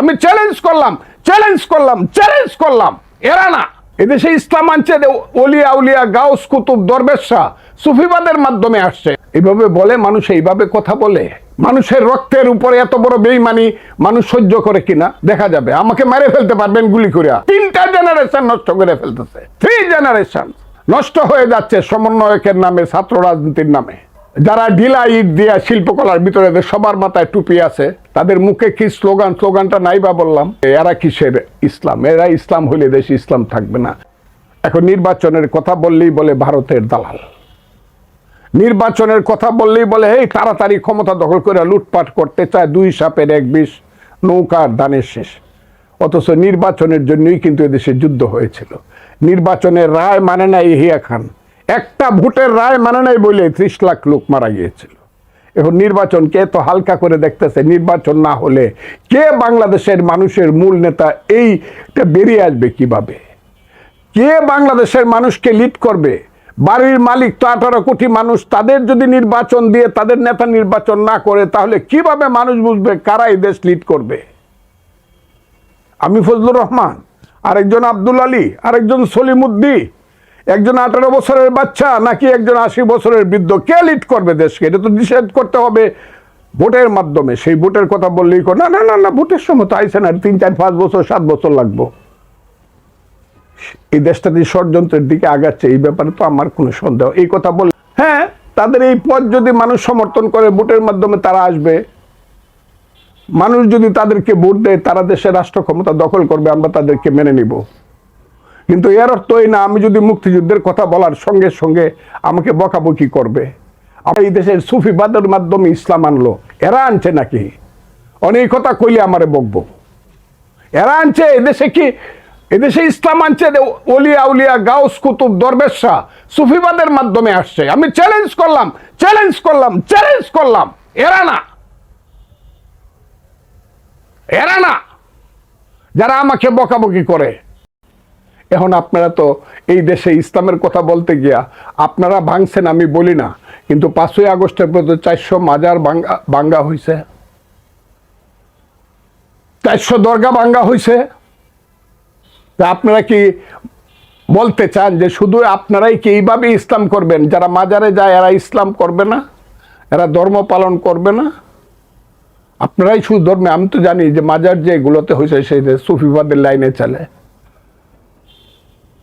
আমি চ্যালেঞ্জ করলাম চ্যালেঞ্জ করলাম চ্যালেঞ্জ করলাম। এরা না, এদেশে ইসলাম আনছে অলিয়া উলিয়া, গাউস কুতুব দরবেশ সুফিবাদের মাধ্যমে আসছে। এইভাবে বলে, মানুষ এইভাবে কথা বলে। মানুষের রক্তের উপরে এত বড় বেইমানি, মানুষ সহ্য করে কিনা? দেখা যাবে। আমাকে মেরে ফেলতে পারবেন গুলি করে তিনটা জেনারেশন নষ্ট করে ফেলতেছে। থ্রি জেনারেশন নষ্ট হয়ে যাচ্ছে সমন্বয়কের নামে, ছাত্র রাজনীতির নামে। যারা ঢিলা ইট দিয়া শিল্পকলার ভিতরে সবার মাথায় টুপি আছে, তাদের মুখে কি স্লোগান, স্লোগানটা নাই বা বললাম, এরা কিসের ইসলাম? এরা ইসলাম হইলে দেশে ইসলাম থাকবে না। এখন নির্বাচনের কথা বললেই বলে ভারতের দালাল। নির্বাচনের কথা বললেই বলে, এই তাড়াতাড়ি ক্ষমতা দখল করে লুটপাট করতে চায় দুই সাপের এক বিষ নৌকার দানের শেষ। অথচ নির্বাচনের জন্যই কিন্তু এদেশে যুদ্ধ হয়েছিল। নির্বাচনের রায় মানে নাই ইহিয়া খান। একটা ভোটের রায় মানে নাই বলে ত্রিশ লাখ লোক মারা গিয়েছিল। এখন নির্বাচনকে তো হালকা করে দেখতেছে, নির্বাচন না হলে কে বাংলাদেশের মানুষের মূল নেতা এইটা বেরিয়ে আসবে কীভাবে? কে বাংলাদেশের মানুষকে লিড করবে? বাড়ির মালিক তো আঠারো কোটি মানুষ, তাদের যদি নির্বাচন দিয়ে তাদের নেতা নির্বাচন না করে, তাহলে কীভাবে মানুষ বুঝবে কারা এই দেশ লিড করবে? আমি ফজলুর রহমান, আরেকজন আব্দুল আলী, আরেকজন সলিমুদ্দি একজন আঠারো বছরের বাচ্চা নাকি একজন আশি বছরের বৃদ্ধ? কে লিড করবে দেশকে? এটা তো ডিসাইড করতে হবে ভোটের মাধ্যমে। সেই ভোটের কথা বললেই কো- না না না না, ভোটের সময় তো আইসে না। তিন, চার, পাঁচ বছর, সাত বছর লাগবো। এই দেশটা যে ষড়যন্ত্রের দিকে আগাচ্ছে, এই ব্যাপারে তো আমার কোনো সন্দেহ। এই কথা বল হ্যাঁ তাদের এই পথ যদি মানুষ সমর্থন করে, ভোটের মাধ্যমে তারা আসবে। মানুষ যদি তাদেরকে ভোট দেয়, তারা দেশের রাষ্ট্র ক্ষমতা দখল করবে, আমরা তাদেরকে মেনে নিব। কিন্তু এর অর্থ এই না, আমি যদি মুক্তিযুদ্ধের কথা বলার সঙ্গে সঙ্গে আমাকে বকাবকি করবে। আমার এই দেশের সুফিবাদের মাধ্যমে ইসলাম আনলো। এরা আনছে নাকি? অনেক কথা কইলে আমারে বকবো। এরা আনছে, এদেশে কি এদেশে ইসলাম আনছে? অলিয়া উলিয়া, গাউস কুতুব দরবেশা সুফিবাদের মাধ্যমে আসছে। আমি চ্যালেঞ্জ করলাম চ্যালেঞ্জ করলাম চ্যালেঞ্জ করলাম। এরা না। এরা না। যারা আমাকে বকাবকি করে। এখন আপনারা তো এই দেশে ইসলামের কথা বলতে গিয়া আপনারা ভাঙছেন, আমি বলি না। কিন্তু পাঁচই আগস্টের পর্যন্ত চারশো মাজার বাঙ্গা বাঙ্গা হয়েছে চারশো দরগা ভাঙ্গা হয়েছে আপনারা কি বলতে চান যে শুধু আপনারাই কি এইভাবে ইসলাম করবেন? যারা মাজারে যায়, এরা ইসলাম করবে না? এরা ধর্ম পালন করবে না? আপনারাই শুধু ধর্মে, আমি তো জানি যে মাজার যে এগুলোতে হয়েছে সেই সুফিবাদের লাইনে চলে।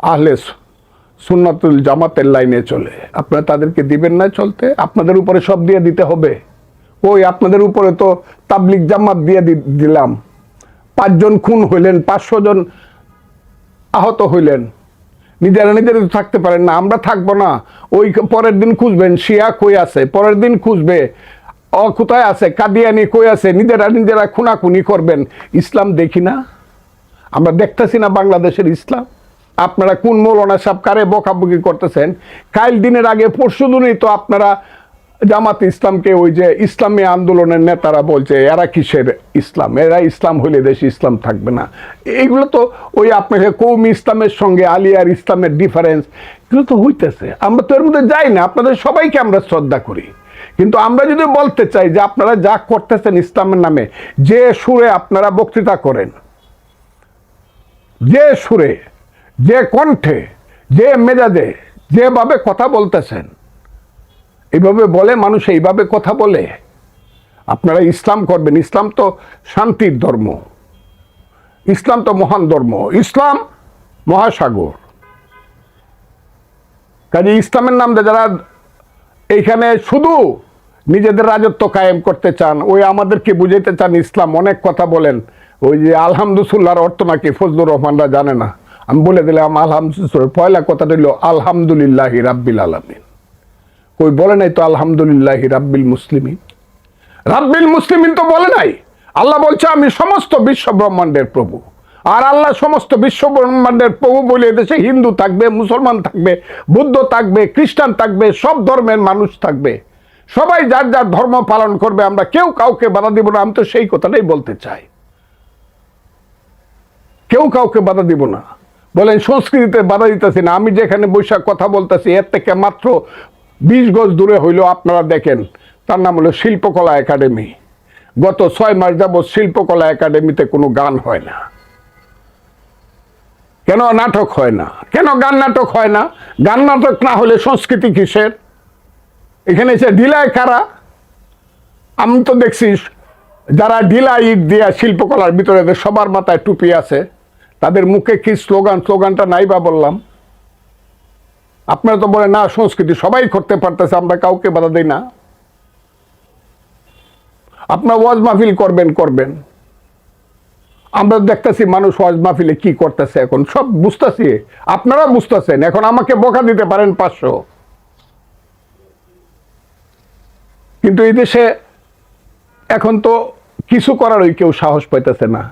আহলে সুন্নাতুল জামাতের লাইনে চলে। আপনারা তাদেরকে দিবেন না চলতে, আপনাদের উপরে সব দিয়ে দিতে হবে। ওই আপনাদের উপরে তো তাবলিক জামাত দিয়ে দিলাম। পাঁচজন খুন হইলেন, পাঁচশো জন আহত হইলেন। নিজেরা নিজেরা তো থাকতে পারেন না, আমরা থাকব না। ওই পরের দিন খুঁজবেন, শিয়া কই আছে? পরের দিন খুঁজবে ও কোথায় আছে? কাদিয়ানি কই আছে? নিজেরা নিজেরা খুনাখুনি করবেন। ইসলাম দেখি না? আমরা দেখতেছি না বাংলাদেশের ইসলাম। আপনারা কোন মৌলানা সাহেব কারে বকাবকি করতেছেন? কাল দিনের আগে পরশু দিনই তো আপনারা জামাত ইসলামকে ওই যে ইসলামী আন্দোলনের নেতারা বলছে, এরা কিসের ইসলাম? এরা ইসলাম হইলে দেশে ইসলাম থাকবে না। এইগুলো তো ওই আপনাকে কৌম ইসলামের সঙ্গে আলিয়ার ইসলামের ডিফারেন্স এগুলো তো হইতেছে। আমরা তো এর মধ্যে যাই না, আপনাদের সবাইকে আমরা শ্রদ্ধা করি। কিন্তু আমরা যদি বলতে চাই যে আপনারা যা করতেছেন ইসলামের নামে, যে সুরে আপনারা বক্তৃতা করেন, যে সুরে যে কণ্ঠে, যে মেজাজে যেভাবে কথা বলতেছেন এইভাবে বলে মানুষ এইভাবে কথা বলে, আপনারা ইসলাম করবেন। ইসলাম তো শান্তির ধর্ম। ইসলাম তো মহান ধর্ম। ইসলাম মহাসাগর। কাজে ইসলামের নাম যারা এইখানে শুধু নিজেদের রাজত্ব কায়েম করতে চান, ওই আমাদেরকে বুঝাইতে চান ইসলাম অনেক কথা বলেন। ওই যে আলহামদুসুল্লাহর অর্থ নাকি ফজলুর রহমানরা জানে না। আমি বলে দিলাম আলহামদুসুল পয়লা কথাটা হইল, আলহামদুলিল্লাহ রাব্বিল আলমিন। কই বলে নাই তো, আলহামদুলিল্লাহ রাব্বিল মুসলিমিন? রাব্বিল মুসলিমিন তো বলে নাই। আল্লাহ বলছে, আমি সমস্ত বিশ্ব ব্রহ্মাণ্ডের প্রভু। আর আল্লাহ সমস্ত বিশ্ব ব্রহ্মাণ্ডের প্রভু বলে দেশে হিন্দু থাকবে, মুসলমান থাকবে, বুদ্ধ থাকবে, খ্রিস্টান থাকবে, সব ধর্মের মানুষ থাকবে। সবাই যার যার ধর্ম পালন করবে, আমরা কেউ কাউকে বাধা দিব না। আমি তো সেই কথাটাই বলতে চাই। কেউ কাউকে বাধা দিব না। বলেন, সংস্কৃতিতে বাধা দিতেছি না। আমি যেখানে বৈশাখ কথা বলতেছি, এর থেকে মাত্র বিশ গজ দূরে হইলেও আপনারা দেখেন। তার নাম হলো শিল্পকলা একাডেমি। গত ছয় মাস যাবৎ শিল্পকলা একাডেমিতে কোনো গান হয় না। কেন নাটক হয় না? কেন গান নাটক হয় না? গান নাটক না হলে সংস্কৃতি কিসের? এখানে এসে ঢিলায় কারা? আমি তো দেখছি, যারা ঢিলা ইট দিয়া শিল্পকলার ভিতরে সবার মাথায় টুপি আছে। তাদের মুখে কি স্লোগান, স্লোগানটা নাই বা বললাম? আপনারা তো বলে না, সংস্কৃতি সবাই করতে পারতেছে, আমরা কাউকে বাধা দিই না। আপনার ওয়াজ মাহফিল করবেন করবেন। আমরা দেখতেছি মানুষ ওয়াজ মাহফিলে কি করতেছে এখন, সব বুঝতেছি। আপনারা বুঝতেছেন, এখন আমাকে বকা দিতে পারেন পাঁচশো। কিন্তু এই দেশে এখন তো কিছু করারই কেউ সাহস পাইতেছে না।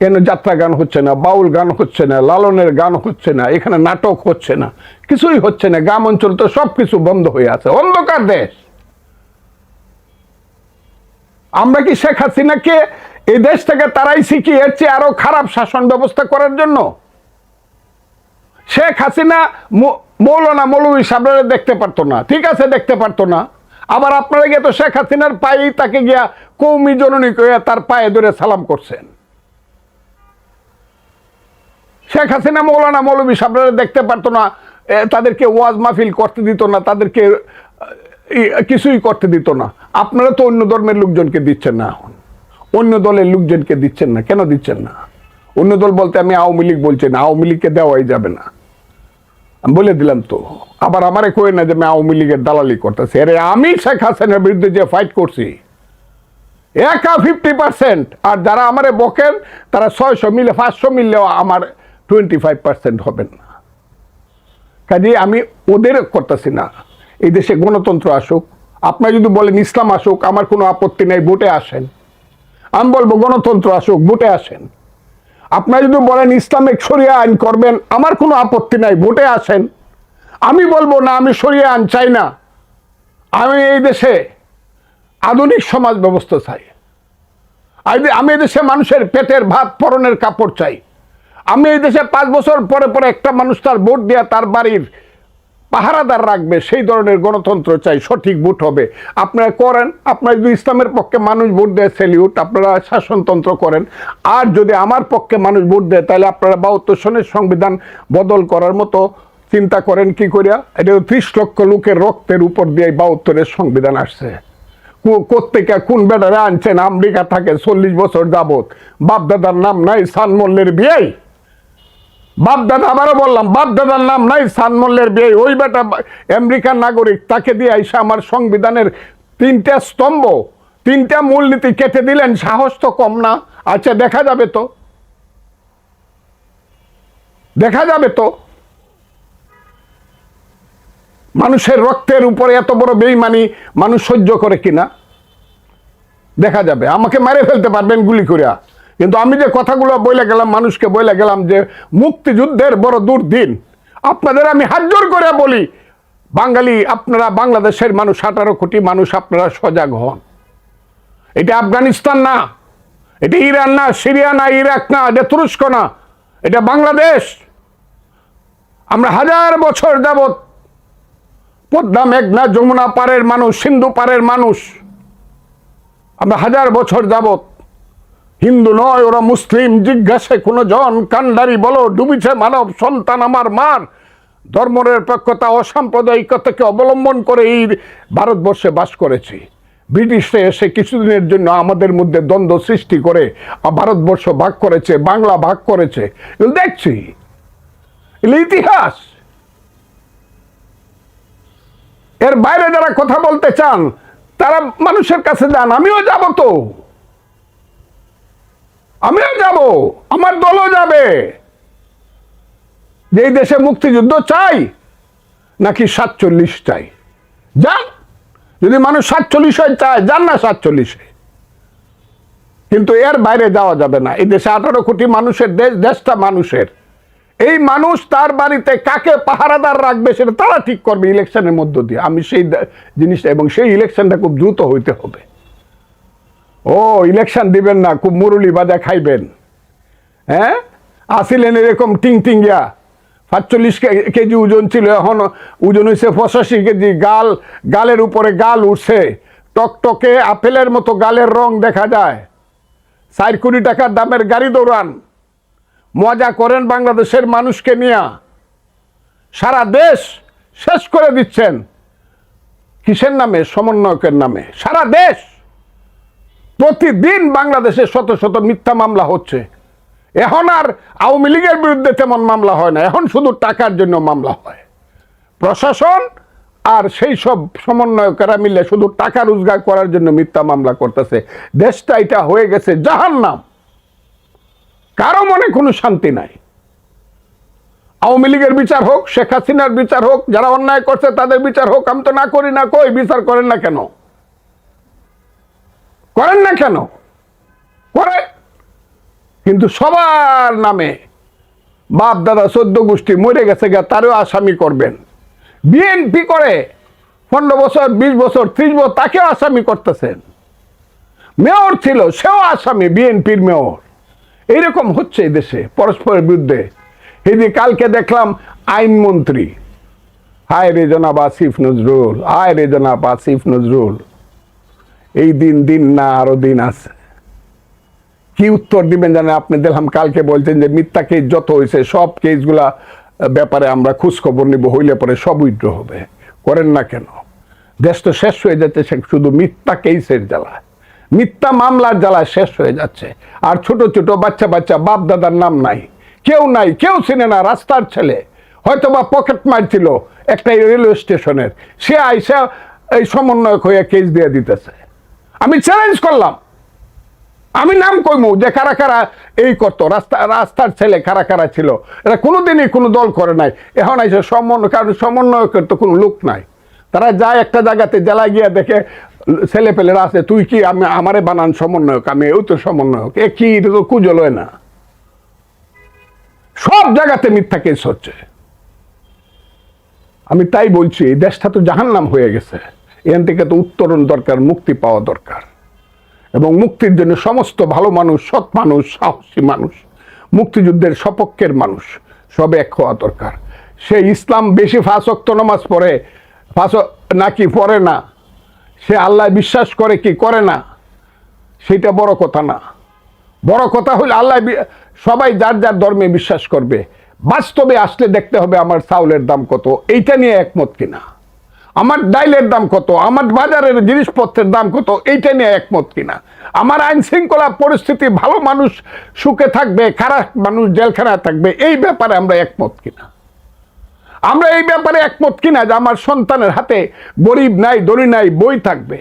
কেন যাত্রা গান হচ্ছে না, বাউল গান হচ্ছে না, লালনের গান হচ্ছে না, এখানে নাটক হচ্ছে না, কিছুই হচ্ছে না, গ্রাম অঞ্চল তো সব কিছু বন্ধ হয়ে আছে, অন্ধকার দেশ। আমরা কি শেখ হাসিনাকে এই দেশ থেকে তারাই শিখি এর চেয়ে আরও খারাপ শাসন ব্যবস্থা করার জন্য? শেখ হাসিনা মৌলানা মৌলভী সাবরারে দেখতে পারতো না, ঠিক আছে দেখতে পারতো না, আবার আপনারা গিয়ে তো শেখ হাসিনার পায়েই তাকে গিয়া কৌমি জননী তার পায়ে ধরে সালাম করছেন। শেখ হাসিনা, মৌলানা মৌলভী সাবরারে দেখতে পারতো না তাদেরকে ওয়াজ মাহফিল করতে দিত না, তাদেরকে কিছুই করতে দিত না। আপনারা তো অন্য ধর্মের লোকজনকে দিচ্ছেন না এখন। অন্য দলের লোকজনকে দিচ্ছেন না, কেন দিচ্ছেন না? অন্য দল বলতে আমি আওয়ামী লীগ বলছি না, আওয়ামী লীগকে দেওয়াই যাবে না। আমি বলে দিলাম তো, আবার আমারে কই না যে আমি আওয়ামী লীগের দালালি করতেছি। আরে আমি শেখ হাসিনার বিরুদ্ধে যে ফাইট করছি, একা ফিফটি পার্সেন্ট আর যারা আমারে বকেন, তারা ছয়শো মিলে, পাঁচশো মিললেও আমার টোয়েন্টি ফাইভ পার্সেন্ট হবেন না। কাজে আমি ওদের করতেছি না। এই দেশে গণতন্ত্র আসুক, আপনারা যদি বলেন ইসলাম আসুক, আমার কোনো আপত্তি নেই, ভোটে আসেন। আমি বলব গণতন্ত্র আসুক, ভোটে আসেন। আপনারা যদি বলেন ইসলামিক সরিয়া আইন করবেন, আমার কোনো আপত্তি নাই, ভোটে আসেন। আমি বলব না, আমি সরিয়া আইন চাই না। আমি এই দেশে আধুনিক সমাজ ব্যবস্থা চাই। আমি দেশে মানুষের পেটের ভাত পরনের কাপড় চাই। আমি এই দেশে পাঁচ বছর পরে পরে একটা মানুষ তার ভোট দেওয়া তার বাড়ির পাহারাদার রাখবে, সেই ধরনের গণতন্ত্র চাই, সঠিক ভোট হবে। আপনারা করেন, আপনারা যদি ইসলামের পক্ষে মানুষ ভোট দেয় সেলিউট আপনারা শাসনতন্ত্র করেন। আর যদি আমার পক্ষে মানুষ ভোট দেয়, তাহলে আপনারা বাহাত্তর সনের সংবিধান বদল করার মতো চিন্তা করেন কি করিয়া? এটা ত্রিশ লক্ষ লোকের রক্তের উপর দিয়ে বাহাত্তরের সংবিধান আসছে। কো- কোত্থেকে কোন বেটারে আনছেন? আমেরিকা থাকে, চল্লিশ বছর যাবত বাপদাদার নাম নাই, সানমল্লের বিয়েই। বাপ দাদা, আবারও বললাম, বাপ দাদার নাম নাই, সানমল্লের বিয়ে। ওই বেটা আমেরিকার নাগরিক, তাকে দিয়ে আইসা আমার সংবিধানের তিনটা স্তম্ভ, তিনটা মূলনীতি কেটে দিলেন। সাহস তো কম না। আচ্ছা দেখা যাবে তো। দেখা যাবে তো। মানুষের রক্তের উপরে এত বড় বেইমানি, মানুষ সহ্য করে কিনা? দেখা যাবে। আমাকে মেরে ফেলতে পারবেন গুলি করিয়া কিন্তু আমি যে কথাগুলো বলে গেলাম, মানুষকে বলে গেলাম যে মুক্তিযুদ্ধের বড় দুর্দিন। আপনাদের আমি হাত জোর করে বলি, বাঙালি আপনারা বাংলাদেশের মানুষ, আঠারো কোটি মানুষ আপনারা সজাগ হন। এটা আফগানিস্তান না, এটা ইরান না, সিরিয়া না, ইরাক না, এটা তুরস্ক না, এটা বাংলাদেশ। আমরা হাজার বছর যাবৎ পদ্মা, মেঘনা, যমুনা পারের মানুষ, সিন্ধু পারের মানুষ। আমরা হাজার বছর যাবত হিন্দু নয়, ওরা মুসলিম, জিজ্ঞাসে কোনো জন, কান্ডারি বলো, ডুবিছে মানব সন্তান আমার মার ধর্মনিরপেক্ষতা অসাম্প্রদায়িকতাকে অবলম্বন করে এই ভারতবর্ষে বাস করেছি। ব্রিটিশরা এসে কিছুদিনের জন্য আমাদের মধ্যে দ্বন্দ্ব সৃষ্টি করে ভারতবর্ষ ভাগ করেছে, বাংলা ভাগ করেছে। দেখছি। ইতিহাস। এর বাইরে যারা কথা বলতে চান, তারা মানুষের কাছে যান, আমিও যাব তো। আমিও যাব, আমার দলও যাবে। যে দেশে মুক্তিযুদ্ধ চাই, নাকি সাতচল্লিশ চাই? যান, যদি মানুষ সাতচল্লিশ হয়, চায়, যান না সাতচল্লিশে কিন্তু এর বাইরে যাওয়া যাবে না। এই দেশে আঠারো কোটি মানুষের দেশ, দেশটা মানুষের। এই মানুষ তার বাড়িতে কাকে পাহারাদার রাখবে সেটা তারা ঠিক করবে ইলেকশনের মধ্য দিয়ে। আমি সেই জিনিসটা এবং সেই ইলেকশনটা খুব দ্রুত হইতে হবে। ও ইলেকশন দিবেন না, খুব মুরুলি বাজা খাইবেন। হ্যাঁ? আসিলেন এরকম টিং টিঙ্গিয়া সাতচল্লিশ কেজি ওজন ছিল, এখন ওজন হয়েছে পঁচাশি কেজি। গাল, গালের উপরে গাল উঠছে। টকটকে আপেলের মতো গালের রং দেখা যায়। চার কোটি টাকার দামের গাড়ি দৌড়ান। মজা করেন বাংলাদেশের মানুষকে নিয়ে। সারা দেশ শেষ করে দিচ্ছেন। কিসের নামে? সমন্বয়কের নামে। সারা দেশ। প্রতিদিন বাংলাদেশে শত শত মিথ্যা মামলা হচ্ছে। এখন আর আওয়ামী লীগের বিরুদ্ধে তেমন মামলা হয় না। এখন শুধু টাকার জন্য মামলা হয়। প্রশাসন আর সেই সব সমন্বয়কেরা মিলে শুধু টাকা রোজগার করার জন্য মিথ্যা মামলা করতেছে। দেশটা এটা হয়ে গেছে জাহান নাম কারও মনে কোনো শান্তি নাই। আওয়ামী লীগের বিচার হোক, শেখ হাসিনার বিচার হোক, যারা অন্যায় করছে তাদের বিচার হোক, আমি তো না করি না, কই বিচার করেন না কেন? করেন না কেন? করে কিন্তু সবার নামে বাপ, দাদা, চোদ্দ গোষ্ঠী মরে গেছে গা তারও আসামি করবেন। বিএনপি করে পনেরো বছর, বিশ বছর, ত্রিশ বছর তাকেও আসামি করতেছেন। মেয়র ছিল, সেও আসামি, বিএনপির মেয়র। এইরকম হচ্ছে এই দেশে, পরস্পরের বিরুদ্ধে। এদি কালকে দেখলাম আইনমন্ত্রী হায় রে জনাব আসিফ নজরুল, হায় রে জনাব আসিফ নজরুল। এই দিন দিন না, আরও দিন আছে। কি উত্তর দিবেন জানেন? আপনি দেখলাম কালকে বলছেন যে মিথ্যা কেস যত হয়েছে সব কেসগুলা ব্যাপারে আমরা খোঁজখবর নিব, হইলে পরে সব উইড্র হবে। করেন না কেন? দেশ তো শেষ হয়ে যাচ্ছে শুধু মিথ্যা কেসের জ্বালা। মিথ্যা মামলার জ্বালা শেষ হয়ে যাচ্ছে। আর ছোট ছোট বাচ্চা বাচ্চা, বাপ, দাদার নাম নাই। কেউ নাই, কেউ চিনে না রাস্তার ছেলে। হয়তো বা পকেট মারছিল একটা রেলওয়ে স্টেশনের। সে আইসা এই সমন্বয়ক হয়ে কেস দিয়ে দিতেছে। আমি চ্যালেঞ্জ করলাম। আমি নাম কইমু যে কারা কারা এই করতো, রাস্তা, রাস্তার ছেলে কারা কারা ছিল। এরা কোনোদিনই কোনো দল করে নাই। এখন আইসে সমন্বয় কারণ সমন্বয়কের তো কোনো লোক নাই। তারা যায় একটা জায়গাতে জেলায় গিয়ে দেখে, ছেলে পেলেরা আছে, তুই কি আমি আমারে বানান সমন্বয়ক? আমি ওই তো সমন্বয়ক। এ কি? তো কুজল হয় না। সব জায়গাতে মিথ্যা কেস হচ্ছে। আমি তাই বলছি দেশটা তো জাহান্নাম হয়ে গেছে। এখান থেকে তো উত্তরণ দরকার, মুক্তি পাওয়া দরকার। এবং মুক্তির জন্য সমস্ত ভালো মানুষ, সৎ মানুষ, সাহসী মানুষ, মুক্তিযুদ্ধের সপক্ষের মানুষ, সব এক হওয়া দরকার। সে ইসলাম বেশি ফাঁসক্ত নমাজ পড়ে, ফাঁস নাকি পড়ে না? সে আল্লাহ বিশ্বাস করে কি করে না? সেটা বড় কথা না। বড় কথা হলো আল্লাহ সবাই যার যার ধর্মে বিশ্বাস করবে। বাস্তবে আসলে দেখতে হবে আমার চাউলের দাম কত। এইটা নিয়ে একমত কিনা? আমার ডাইলের দাম কত? আমার বাজারের জিনিসপত্রের দাম কত? এইটা নিয়ে একমত কিনা? আমার আইন শৃঙ্খলা পরিস্থিতি, ভালো মানুষ সুখে থাকবে, খারাপ মানুষ জেলখানায় থাকবে, এই ব্যাপারে আমরা একমত কিনা? আমরা এই ব্যাপারে একমত কিনা যে আমার সন্তানের হাতে গরিব নাই দড়ি নাই, বই থাকবে?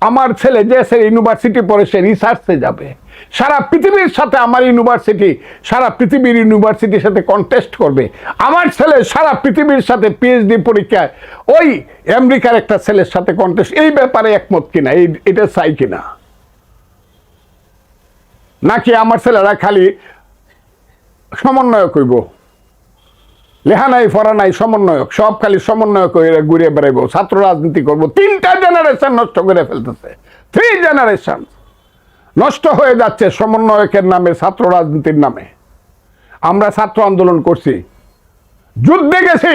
আমার ছেলে যে সে ইউনিভার্সিটি পড়ে সে রিসার্চে যাবে। সারা পৃথিবীর সাথে আমার ইউনিভার্সিটি, সারা পৃথিবীর ইউনিভার্সিটির সাথে কন্টেস্ট করবে। আমার ছেলে সারা পৃথিবীর সাথে পিএইচডি পরীক্ষায়, ওই আমেরিকার একটা ছেলের সাথে কন্টেস্ট এই ব্যাপারে একমত কিনা, এই, এটা চাই কিনা? নাকি আমার ছেলেরা খালি সমন্বয় করব লেখা নাই, পড়া নাই, সমন্বয়ক, সব খালি সমন্বয়ক হয়ে ঘুরে বেড়াইব, ছাত্র রাজনীতি করব, তিনটা জেনারেশন নষ্ট করে ফেলতেছে থ্রি জেনারেশন নষ্ট হয়ে যাচ্ছে সমন্বয়কের নামে, ছাত্র রাজনীতির নামে। আমরা ছাত্র আন্দোলন করছি। যুদ্ধে গেছি।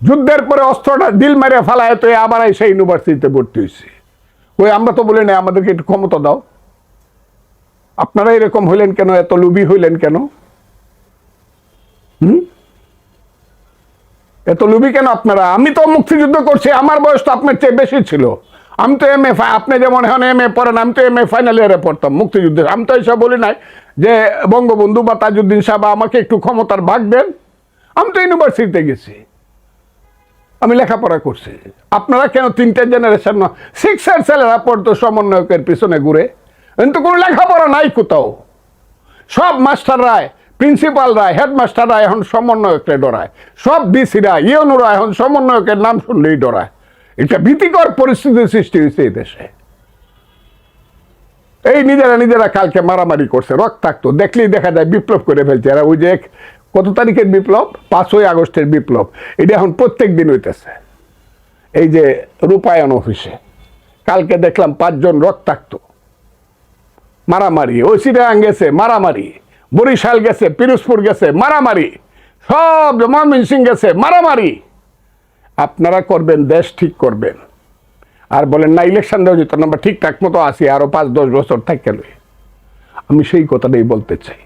যুদ্ধের পরে অস্ত্রটা দিল মেরে ফেলায় তো আবার সেই ইউনিভার্সিটিতে ভর্তি হয়েছি। ওই আমরা তো বলি না আমাদেরকে একটু ক্ষমতা দাও। আপনারা এরকম হইলেন কেন? এত লুবি হইলেন কেন? এত লুবি কেন আপনারা? আমি তো মুক্তিযুদ্ধ করছি, আমার বয়স তো আপনার চেয়ে বেশি ছিল। আমি তো এম এ আপনি যেমন এখন এম এ পড়েন, আমি তো এম এ ফাইনাল ইয়ারে পড়তাম মুক্তিযুদ্ধে। আমি তো এইসব বলি নাই যে বঙ্গবন্ধু বা তাজউদ্দিন সাহেব আমাকে একটু ক্ষমতার ভাগ দেন। আমি তো ইউনিভার্সিটিতে গেছি। আমি লেখাপড়া করছি। আপনারা কেন তিনটে জেনারেশন সিক্সের ছেলেরা পড়তো সমন্বয়কের পিছনে ঘুরে। কিন্তু কোনো লেখাপড়া নাই কোথাও। সব মাস্টাররাই প্রিন্সিপালরা হেডমাস্টাররা এখন সমন্বয়ককে ডরায়। সব ডিসিরা ইয়নুরা এখন সমন্বয়কের নাম শুনলেই ডরায়। এটা ভীতিকর পরিস্থিতির সৃষ্টি হয়েছে এই দেশে। এই নিজেরা নিজেরা কালকে মারামারি করছে, রক্তাক্ত। দেখলেই দেখা যায় বিপ্লব করে ফেলছে। এরা ওই যে কত তারিখের বিপ্লব? পাঁচই আগস্টের বিপ্লব। এটা এখন প্রত্যেক দিন হইতেছে। এই যে রূপায়ণ অফিসে। কালকে দেখলাম পাঁচজন রক্তাক্ত। মারামারি। ওসিরাং গেছে, মারামারি। বরিশাল গেছে, পিরোজপুর গেছে, মারামারি। সব ময়মনসিং গেছে, মারামারি। আপনারা করবেন, দেশ ঠিক করবেন। আর বলেন, না ইলেকশন দেওয়া যেত না আমরা ঠিকঠাক মতো আসি আরও পাঁচ দশ বছর থাকলে। আমি সেই কথাটাই বলতে চাই।